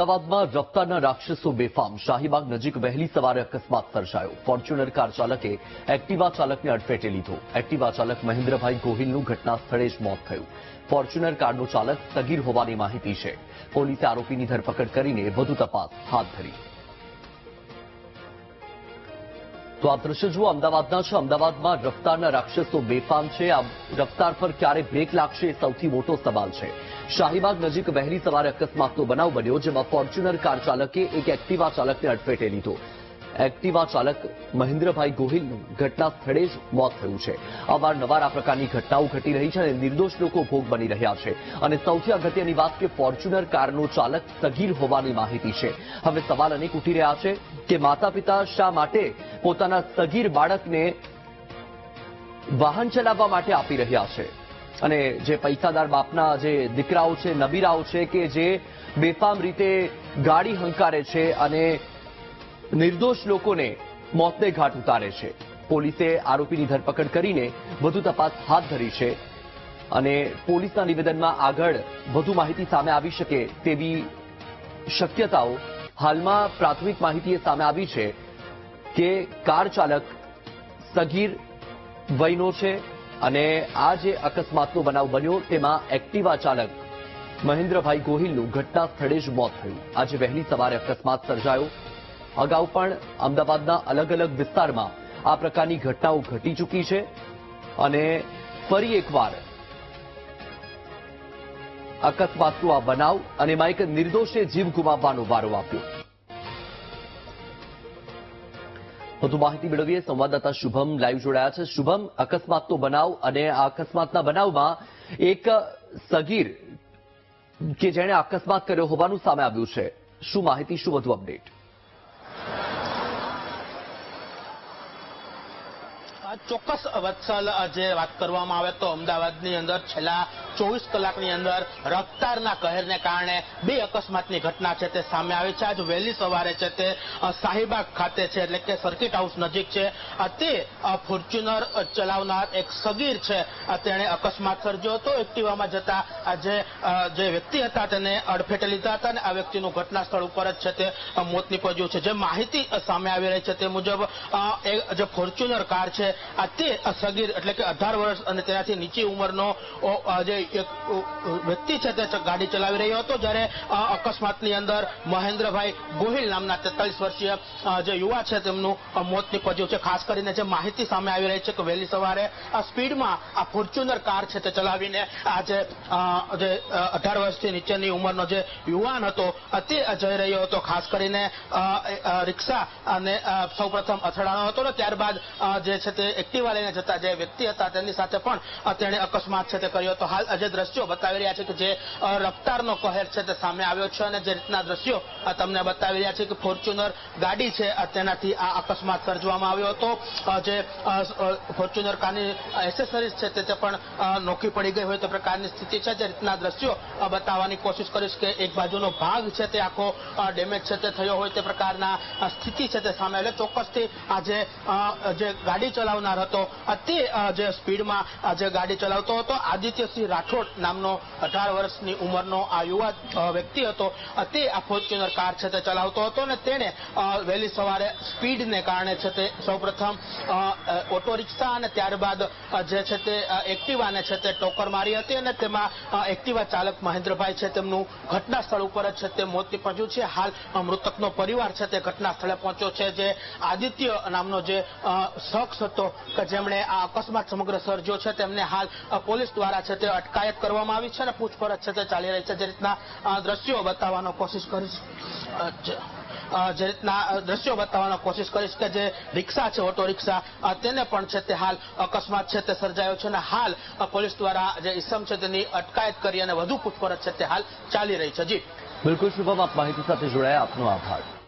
અમદાવાદમાં રફતારના રાક્ષસો બેફામ. શાહીબાગ નજીક વહેલી સવારે અકસ્માત સર્જાયો. ફોર્ચ્યુનર કાર ચાલકે એક્ટિવા ચાલકને અડફેટે લીધો. એક્ટિવા ચાલક મહેન્દ્રભાઈ ગોહિલનું ઘટના સ્થળે જ મોત થયું. ફોર્ચ્યુનર કારનો ચાલક સગીર હોવાની માહિતી છે. પોલીસે આરોપીની ધરપકડ કરીને વધુ તપાસ હાથ ધરી. તો આ દ્રશ્ય જુઓ, અમદાવાદના છે. અમદાવાદમાં રફતારના રાક્ષસો બેફામ છે. આ રફતાર પર ક્યારે બ્રેક લાગશે એ સૌથી મોટો સવાલ છે. શાહીબાગ નજીક વહેલી સવારે અકસ્માતનો બનાવ બન્યો, જેમાં ફોર્ચ્યુનર કાર ચાલકે એક એક્ટિવા ચાલકને અડફેટે લીધો. એક્ટિવા ચાલક મહેન્દ્રભાઈ ગોહિલનું ઘટના સ્થળે જ મોત થયું છે. અવારનવાર આ પ્રકારની ઘટનાઓ ઘટી રહી છે અને નિર્દોષ લોકો ભોગ બની રહ્યા છે. અને સૌથી અગત્યની વાત કે ફોર્ચ્યુનર કારનો ચાલક સગીર હોવાની માહિતી છે. હવે સવાલ અનેક ઉઠી રહ્યા છે કે માતા પિતા શા માટે પોતાના સગીર બાળકને વાહન ચલાવવા માટે આપી રહ્યા છે? અને જે પૈસાદાર બાપના જે દીકરાઓ છે, નબીરાઓ છે કે જે બેફામ રીતે ગાડી હંકારે છે અને નિર્દોષ લોકોને મોતને ઘાટ ઉતારે છે. પોલીસે આરોપીની ધરપકડ કરીને વધુ તપાસ હાથ ધરી છે અને પોલીસના નિવેદનમાં આગળ વધુ માહિતી સામે આવી શકે તેવી શક્યતાઓ હાલમાં પ્રાથમિક માહિતી સામે આવી છે કે કાર ચાલક સગીર વયનો છે અને આ જે અકસ્માતનો બનાવ બન્યો તેમાં એક્ટિવા ચાલક મહેન્દ્રભાઈ ગોહિલનું ઘટના સ્થળે જ મોત થયું. આજે વહેલી સવારે અકસ્માત સર્જાયો. અગાઉ પણ અમદાવાદના અલગ અલગ વિસ્તારમાં આ પ્રકારની ઘટનાઓ ઘટી ચૂકી છે અને ફરી એકવાર અકસ્માતનો આ બનાવ અને એમાં એક નિર્દોષે જીવ ગુમાવવાનો વારો આપ્યો. વધુ માહિતી મેળવીએ. સંવાદદાતા શુભમ લાઈવ જોડાયા છે. શુભમ, અકસ્માતનો બનાવ અને આ અકસ્માતના બનાવમાં એક સગીર કે જેણે અકસ્માત કર્યો હોવાનું સામે આવ્યું છે. શું માહિતી, શું વધુ અપડેટ? ચોક્કસ વત્સલ જે વાત કરવામાં આવે તો અમદાવાદની અંદર છેલ્લા ચોવીસ કલાકની અંદર રફતારના કહેરને કારણે બે અકસ્માતની ઘટના છે તે સામે આવી છે. આજ વહેલી સવારે છે તે શાહીબાગ ખાતે છે, એટલે કે સર્કિટ હાઉસ નજીક છે. તે ફોર્ચ્યુનર ચલાવનાર એક સગીર છે. તેણે અકસ્માત સર્જ્યો હતો. એક્ટિવામાં જતા જે વ્યક્તિ હતા તેને અડફેટે લીધા હતા અને આ વ્યક્તિનું ઘટના સ્થળ ઉપર જ છે તે મોત નીપજ્યું છે. જે માહિતી સામે આવી રહી છે તે મુજબ જે ફોર્ચ્યુનર કાર છે આ તે સગીર એટલે કે અઢાર વર્ષ અને તેનાથી નીચી ઉંમરનો જે એક વ્યક્તિ છે તે ગાડી ચલાવી રહ્યો હતો જ્યારે અકસ્માતની અંદર મહેન્દ્રભાઈ ગોહિલ નામના તેતાલીસ વર્ષીય જે યુવા છે તેમનું મોત નીપજ્યું છે. ખાસ કરીને જે માહિતી સામે આવી રહી છે કે વહેલી સવારે આ સ્પીડમાં આ ફોર્ચ્યુનર કાર છે તે ચલાવીને આ જે અઢાર વર્ષથી નીચેની ઉંમરનો જે યુવાન હતો તે જઈ રહ્યો હતો. ખાસ કરીને રિક્ષા અને સૌ પ્રથમ અથડાણો હતો ને ત્યારબાદ જે છે તે એક્ટિવા લઈને જતા જે વ્યક્તિ હતા તેની સાથે પણ તેણે અકસ્માત છે તે કર્યો. હતો હાલ જે દ્રશ્યો બતાવી રહ્યા છે કે જે રફતારનો કહેર છે તે સામે આવ્યો છે અને જે રીતના દ્રશ્યો તમને બતાવી રહ્યા છે કે ફોર્ચ્યુનર ગાડી છે તેનાથી આ અકસ્માત સર્જવામાં આવ્યો હતો. જે ફોર્ચ્યુનર કારની એસેસરીઝ છે તે પણ નોખી પડી ગઈ હોય તે પ્રકારની સ્થિતિ છે. જે રીતના દ્રશ્યો બતાવવાની કોશિશ કરીશ કે એક બાજુનો ભાગ છે તે આખો ડેમેજ છે તે થયો હોય તે પ્રકારના સ્થિતિ છે તે સામે. એટલે ચોક્કસથી આજે જે ગાડી ગાડી ચલાવનાર હતો. તે જે સ્પીડમાં જે ગાડી ચલાવતો હતો, આદિત્યસિંહ રાઠોડ નામનો અઢાર વર્ષની ઉંમરનો આ યુવા વ્યક્તિ હતો. તે આ ફોર્ચ્યુનર કાર છે તે ચલાવતો હતો અને તેણે વહેલી સવારે સ્પીડને કારણે છે તે સૌપ્રથમ ઓટો રિક્ષા અને ત્યારબાદ જે છે તે એક્ટિવાને છે તે ટોકર મારી હતી અને તેમાં એક્ટિવા ચાલક મહેન્દ્રભાઈ છે તેમનું ઘટના સ્થળ ઉપર જ છે તે મોત નીપજ્યું છે. હાલ મૃતકનો પરિવાર છે તે ઘટના સ્થળે પહોંચ્યો છે. જે આદિત્ય નામનો જે શખ્સ હતો કે જેમણે આ અકસ્માત સમગ્ર સર્જ્યો છે, તેમને હાલ પોલીસ દ્વારા છે તે અટકાયત કરવામાં આવી છે અને પૂછપરછ છે તે ચાલી રહી છે. જે રીતના દ્રશ્યો બતાવવાનો કોશિશ કરીશ. છે જે- રીતના દ્રશ્યો બતાવવાનો કોશિશ કરીશ કે જે રિક્ષા છે, ઓટો રિક્ષા તેને પણ છે તે હાલ અકસ્માત છે તે સર્જાયો છે અને હાલ પોલીસ દ્વારા જે ઇસમ છે તેની અટકાયત કરી અને વધુ પૂછપરછ છે તે હાલ ચાલી રહી છે. જી. બિલકુલ શુભમ, આપ માહિતી સાથે જોડાયા. આપનો આભાર.